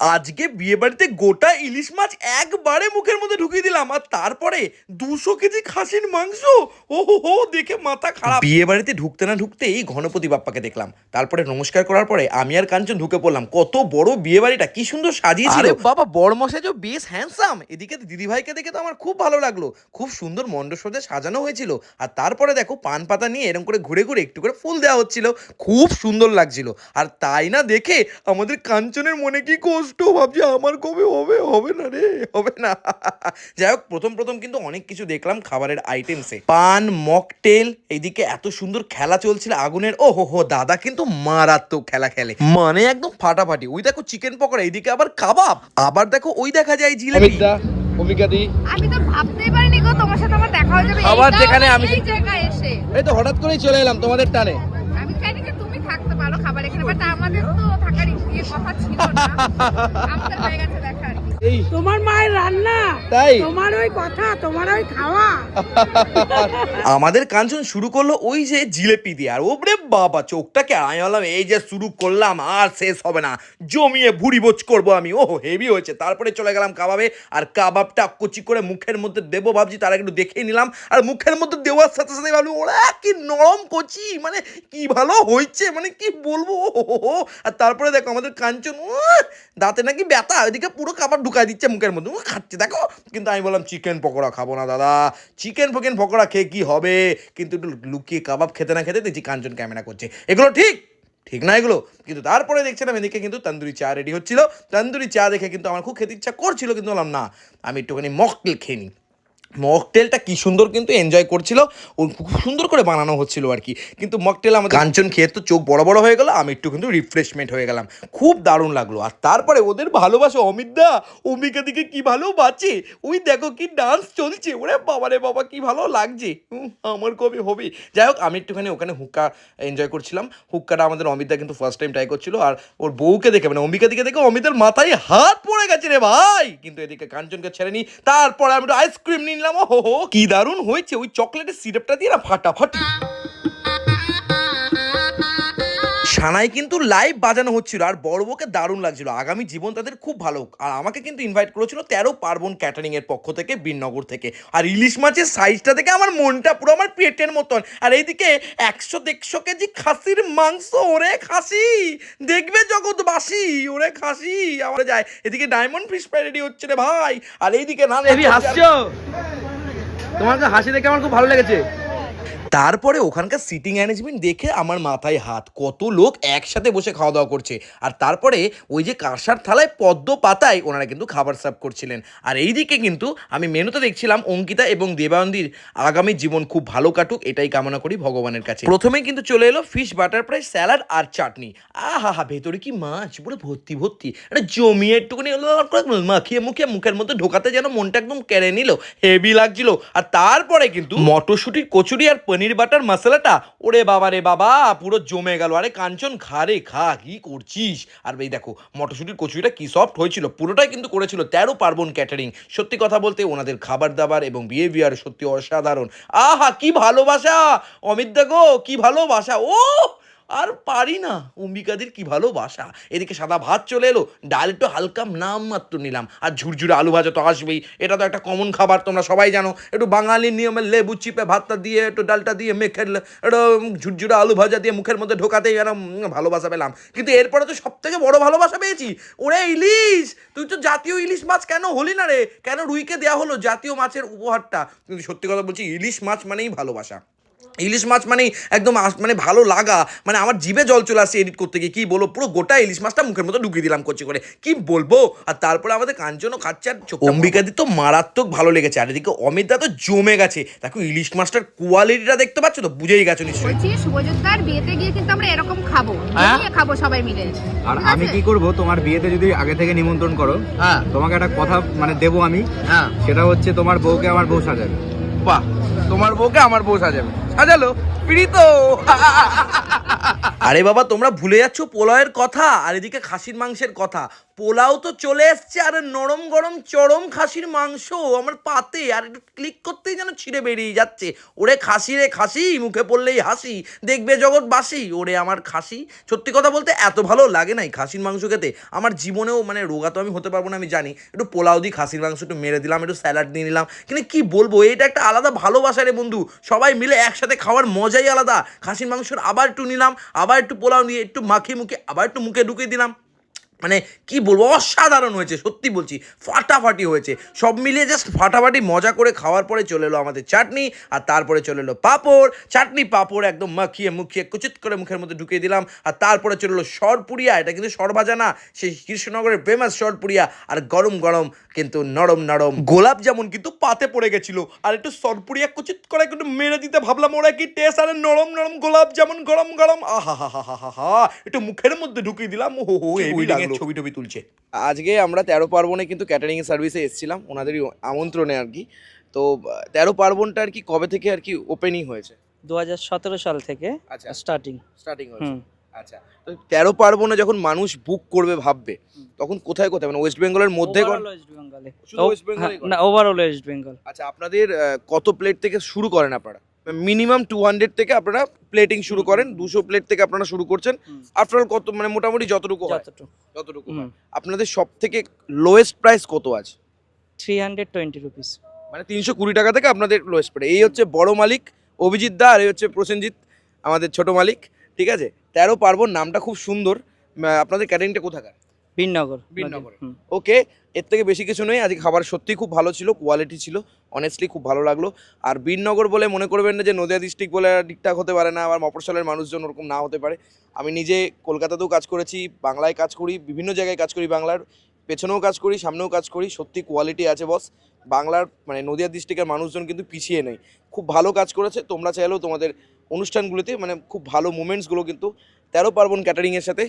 আজকে বিয়ে বাড়িতে গোটা ইলিশ মাছ একবারে মুখের মধ্যে ঢুকিয়ে দিলাম আর তারপরে দুশো কেজি খাসির মাংস? ও হো দেখে মাথা খারাপ। বিয়ে বাড়িতে ঢুকতে না ঢুকতেই গণপতি বাপ্পাকে দেখলাম। তারপরে নমস্কার করার পরে আমি আর কাঞ্চন ঢুকে পড়লাম। কত বড় বিয়ে বাড়িটা কি সুন্দর সাজিয়েছিল। বাবা বড় মশাই যে বেশ হ্যান্ডসাম এদিকে দিদি ভাইকে দেখে তো আমার খুব ভালো লাগল। খুব সুন্দর মণ্ডপসজ্জা সাজানো হয়েছিল। আর তারপরে দেখো পান পাতা নিয়ে এরকম করে ঘুরে ঘুরে একটু করে ফুল দেওয়া হচ্ছিল। খুব সুন্দর লাগছিল। আর তাই না দেখে আমাদের কাঞ্চনের মনে কি কষ্ট ভাবছি আমার কবে হবে? হবে না রে হবে না। যাই হোক প্রথম প্রথম কিন্তু অনেক কিছু দেখলাম খাবারের আইটেমসে পান মকটেল এইদিকে এত সুন্দর খেলা চলছিল আগুনের। ও হো হো দাদা কিন্তু মারাত্মক খেলা খেলে। মানে একদম ফাটাফাটি। ওই দেখো চিকেন পকোড়া এইদিকে আবার কাবাব। আবার দেখো ওই দেখা যায় জিলেপি। অমিতদা ভূমিকা দি। আমি তো ভাবতেই পারিনি গো তোমার সাথে আমার দেখা হয়ে যাবে। আবার যেখানে আমি- এই জায়গায় এসে। এই তো হঠাৎ করেই চলে এলাম তোমাদের টানে। বাট আমাদের তো থাকার ইয়ে কথা ছিল না। আমাদের হয়ে গেছে তোমার মায়ের রান্না। তাই? তোমার ওই কথা তোমার ওই খাওয়া। আমাদের কাঞ্চন শুরু করল ওই যে জিলেপি দিয়ে। আর ওপরে বাবা চোখটাকে আমি বললাম এই যে শুরু করলাম আর শেষ হবে না। জমিয়ে ভুড়ি বোচ করব আমি। ও হেভি হয়েছে। তারপরে চলে গেলাম কাবাবে আর কাবাবটা কুচি করে মুখের মধ্যে দেবো ভাবছি তার একটু দেখেই নিলাম। আর মুখের মধ্যে দেওয়ার সাথে সাথে ভাবলাম ওরা কি নরম কচি মানে কি ভালো হয়েছে মানে কি বলব। আর তারপরে দেখো আমাদের কাঞ্চন দাঁতে নাকি ব্যথা ওইদিকে পুরো খাবার ঢুকাই দিচ্ছে মুখের মধ্যে। খাচ্ছে। দেখো, কিন্তু আমি বললাম চিকেন পকোড়া খাব না, দাদা। চিকেন ফোকেন পকোড়া খেয়ে কী হবে? কিন্তু একটু লুকিয়ে কাবাব খেতে না খেতে দেখছি কাঞ্চন ক্যামেরা করছে। এগুলো ঠিক? ঠিক না এগুলো? কিন্তু তারপরে দেখছিলাম এদিকে কিন্তু তন্দুরি চা রেডি হচ্ছিল। তন্দুরি চা দেখে কিন্তু আমার খুব খেতে ইচ্ছা করছিল, কিন্তু বললাম, না, আমি একটুখানি মকটেল খেয়ে নিই। মকটেলটা কি সুন্দর কিন্তু এনজয় করছিল, ও খুব সুন্দর করে বানানো হচ্ছিল আর কি। কিন্তু মকটেল আমাদের কাঞ্চন খেয়ে তো চোখ বড় বড় হয়ে গেল, আমি একটু কিন্তু রিফ্রেশমেন্ট হয়ে গেলাম। খুব দারুণ লাগল। আর তারপরে ওদের ভালোবাসা অমিতদা অম্বিকা দিকে কি ভালো বাঁচে ওই দেখো কি ডান্স চলছে, ওরে বাবা রে বাবা, কি ভালো লাগছে। আমার কবে হবে? যাই হোক, আমি একটুখানি ওখানে হুক্কা এনজয় করছিলাম। হুক্কাটা আমাদের অমিতদা কিন্তু ফার্স্ট টাইম ট্রাই করছিল, আর ওর বউকে দেখে মানে অম্বিকা দিকে দেখে অমিতের মাথায় হাত পড়ে গেছে রে ভাই। কিন্তু এদিকে কাঞ্চনকে ছেড়ে নি। তারপরে আমি আইসক্রিম নিয়ে নিলাম ও কি দারুণ হয়েছে ওই চকলেটের সিরাপটা দিয়ে না ফাটাফাটি। সানাই কিন্তু লাইভ বাজানো হচ্ছিল আর বড় বউকে দারুণ লাগছিল। আগামী জীবন তাদের খুব ভালো আর আমাকে কিন্তু ইনভাইট করেছিল তেরো পার্বণ ক্যাটারিং এর পক্ষ থেকে বীরনগর থেকে। আর ইলিশ মাছের সাইজটা দেখে আমার মনটা পুরো আমার পেটের মতন। আর এইদিকে একশো দেড়শো কেজি খাসির মাংস, ওরে খাসি! দেখবে জগৎবাসী, ওরে খাসি! আমার যায় এদিকে ডায়মন্ড ফিশ ফ্রাই রেডি হচ্ছে রে ভাই। আর এইদিকে না হাসছো? তোমাকে হাসি দেখে আমার খুব ভালো লেগেছে। তারপরে ওখানকার সিটিং অ্যারেঞ্জমেন্ট দেখে আমার মাথায় হাত, কত লোক একসাথে বসে খাওয়া দাওয়া করছে। আর তারপরে ওই যে কাঁসার থালায় পদ্ম পাতায় ওনারা কিন্তু খাবার সার্ভ করছিলেন। আর এইদিকে কিন্তু আমি মেনুতে দেখছিলাম অঙ্কিতা এবং দেবানন্দির। আগামী জীবন খুব ভালো কাটুক, এটাই কামনা করি ভগবানের কাছে। প্রথমেই কিন্তু চলে এলো ফিশ বাটার ফ্রাই স্যালাড আর চাটনি। আহা হা ভেতরে কি মাছ? পুরো ভর্তি ভর্তি। এটা জমিয়ে একটুখানি মাখিয়ে মুখিয়ে মুখের মধ্যে ঢোকাতে যেন মনটা একদম কেড়ে নিল হেভি লাগছিল। আর তারপরে কিন্তু মটরশুটির কচুরি আর পনির বাটার মশলাটা? ওরে বাবা রে বাবা, পুরো জমে গেল। আরে কাঞ্চন, খা রে, খা, কি করছিস? আর এই দেখো, মটরশুটির কচুরিটা কি সফট হয়েছিল? পুরোটাই কিন্তু করেছিল তেরো পার্বণ ক্যাটারিং সত্যি কথা বলতে, ওনাদের খাবার দাবার এবং বিহেভিয়ার সত্যি অসাধারণ। আহা, কি ভালোবাসা! অমিত দেখো কি ভালোবাসা! ও আর পারি না। অম্বিকাদের কি ভালোবাসা? এদিকে সাদা ভাত চলে এলো, ডাল একটু হালকা নাম মাত্র নিলাম। আর ঝুরঝুরে আলু ভাজা তো আসবেই। এটা তো একটা কমন খাবার, তোমরা সবাই জানো। একটু বাঙালির নিয়মে লেবু চিপে ভাতটা দিয়ে, একটু ডালটা দিয়ে মেখে ঝুরঝুরে আলু ভাজা দিয়ে মুখের মধ্যে ঢোকাতেই যেন ভালোবাসা পেলাম। কিন্তু এরপরে তো সব থেকে বড় ভালোবাসা পেয়েছি। ওরে ইলিশ! তুই তো জাতীয় ইলিশ মাছ কেন হলি না রে? কেন রুইকে দেওয়া হলো জাতীয় মাছের উপহারটা? কিন্তু সত্যি কথা বলছি, ইলিশ মাছ মানেই ভালোবাসা। ইলিশ মাছ মানে একদম মানে ভালো লাগা মানে আমার জিভে জল চলে আসছে এডিট করতে গিয়ে কি বলব পুরো গোটা ইলিশ মাছটা মুখের মতো ঢুকিয়ে দিলাম করছি করে। কি বলব? আর তারপরে আমাদের কাঞ্চনও খাচ্ছে আর অম্বিকাদি তো মারাত্মক ভালো লেগেছে আর এদিকে অমিতদা তো জমে গেছে। দেখো ইলিশ মাছটার কোয়ালিটিটা দেখতে পাচ্ছ তো? বুঝেই গেছো নিশ্চয়ই। বলছি শুভযোদ্ধার বিয়েতে গিয়ে কিন্তু আমরা এরকম খাব। হ্যাঁ? খাব সবাই মিলে। আর আমি কি করব? তোমার বিয়েতে যদি আগে থেকে নিমন্ত্রণ করো হ্যাঁ। তোমাকে একটা কথা মানে দেবো আমি। হ্যাঁ। সেটা হচ্ছে তোমার বউকে আমার বউ সাজাবে। বাহ। তোমার বউকে আমার বউ সাজাবে। সাজালো? প্রীত আরে বাবা, তোমরা ভুলে যাচ্ছ পোলাওয়ের কথা, আর এদিকে খাসির মাংসের কথা। পোলাও তো চলে এসছে, আর নরম গরম চরম খাসির মাংস, আমার পাতে, আর একটু ক্লিক করতেই যেন ছিঁড়ে বেরিয়ে যাচ্ছে। ওরে খাসি রে খাসি, মুখে পড়লেই হাসি, দেখবে জগৎবাসী ওরে আমার খাসি, সত্যি কথা বলতে এত ভালো লাগে নাই খাসির মাংস খেতে। আমার জীবনেও মানে রোগা তো আমি হতে পারব না, আমি জানি। একটু পোলাও দিই খাসির মাংস একটু মেরে দিলাম, একটু স্যালাড দিয়ে নিলাম। কিন্তু কি বলব, এটা একটা আলাদা ভালোবাসা রে বন্ধু। সবাই মিলে একসাথে খাওয়ার মজাই আলাদা। খাসির মাংসর আবার একটু নিলাম, আবার একটু পোলাও নিয়ে একটু মাখিয়ে মুখে আবার একটু মুখে ঢুকিয়ে দিলাম। মানে কি বলব অসাধারণ হয়েছে সত্যি বলছি ফাটাফাটি হয়েছে। সব মিলিয়ে জাস্ট ফাটাফাটি মজা করে খাওয়ার পরে চলে এলো আমাদের চাটনি আর তারপরে চলে এলো পাঁপড়। চাটনি পাঁপড় একদম মাখিয়ে মুখিয়ে কুচিত করে মুখের মধ্যে ঢুকিয়ে দিলাম আর তারপরে চলে এলো সরপুরিয়া এটা কিন্তু সরভাজা না সেই কৃষ্ণনগরের ফেমাস সরপুরিয়া আর গরম গরম কিন্তু নরম নরম। গোলাপ যেমন কিন্তু পাতে পড়ে গেছিল আর একটু সরপুরিয়া কুচিত করে একটু মেরে দিতে ভাবলাম ওরা কি টেস্ট আর নরম নরম গোলাপ যেমন গরম গরম আহা হা হা হা হা একটু মুখের মধ্যে ঢুকিয়ে দিলাম ও হো লাগল ছবি টবি তুলছে। আজকে আমরা তেরো পার্বণে কিন্তু ক্যাটারিং সার্ভিসে এসেছিলাম ওনাদেরই আমন্ত্রণে আর কি। তো তেরো পার্বণটা আর কি কবে থেকে আর কি ওপেনিং হয়েছে? দু সাল থেকে আচ্ছা। স্টার্টিং স্টার্টিং হয়েছে। আচ্ছা। তো তেরো পার্বণে যখন মানুষ বুক করবে ভাববে তখন কোথায় কোথায়? মানে ওয়েস্ট বেঙ্গলের মধ্যে ওয়েস্ট বেঙ্গলে করেন? না ওভারঅল ওয়েস্ট বেঙ্গল আচ্ছা আপনাদের কত প্লেট থেকে শুরু করেন আপনারা? মিনিমাম টু হান্ড্রেড থেকে আপনারা প্লেটিং শুরু করেন দুশো প্লেট থেকে আপনারা শুরু করছেন। আফটার কত মানে মোটামুটি যতটুকু হয়। যতটুকু। আপনাদের সব থেকে লোয়েস্ট প্রাইস কত আছে? থ্রি হান্ড্রেড টোয়েন্টি রুপিস মানে তিনশো কুড়ি টাকা থেকে আপনাদের লোয়েস্ট প্রাইস এই হচ্ছে বড় মালিক অভিজিৎ দা আর এই হচ্ছে প্রসেনজিৎ আমাদের ছোট মালিক। ঠিক আছে? তেরো পার্বণ নামটা খুব সুন্দর। আপনাদের ক্যাটারিংটা কোথাকার? বীরনগর বিননগর ওকে এর থেকে বেশি কিছু নেই আজকে খাবার সত্যি খুব ভালো ছিল কোয়ালিটি ছিল অনেস্টলি খুব ভালো লাগল। আর বীরনগর বলে মনে করবেন না যে নদিয়া ডিস্ট্রিক্ট বলে ঠিকঠাক হতে পারে না আবার মফরসলের মানুষজন ওরকম না হতে পারে। আমি নিজে কলকাতাতেও কাজ করেছি বাংলায় কাজ করি বিভিন্ন জায়গায় কাজ করি বাংলার। পেছনেও কাজ করি, সামনেও কাজ করি, সত্যি কোয়ালিটি আছে বস বাংলার মানে নদিয়া ডিস্ট্রিক্টের মানুষজন কিন্তু পিছিয়ে নেই। খুব ভালো কাজ করেছে, তোমরা চাইলেও তোমাদের অনুষ্ঠানগুলিতে মানে খুব ভালো মুমেন্টসগুলো কিন্তু তেরো পার্বণ ক্যাটারিংয়ের সাথে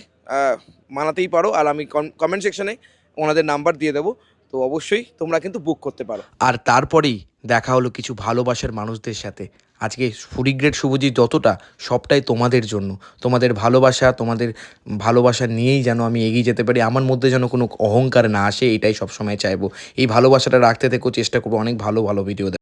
মানাতেই পারো। আর আমি কমেন্ট সেকশনে ওনাদের নাম্বার দিয়ে দেবো। তো অবশ্যই তোমরা কিন্তু বুক করতে পারো। আর তারপরেই দেখা হলো কিছু ভালোবাসার মানুষদের সাথে। আজকে ফুরিগ্রেড শুভজিৎ যতটা, সবটাই তোমাদের জন্য। তোমাদের ভালোবাসা তোমাদের ভালোবাসা নিয়েই যেন আমি এগিয়ে যেতে পারি। আমার মধ্যে যেন কোনো অহংকার না আসে, এটাই সবসময় চাইব। এই ভালোবাসাটা রাখতে থেকেও চেষ্টা করব অনেক ভালো ভালো ভিডিও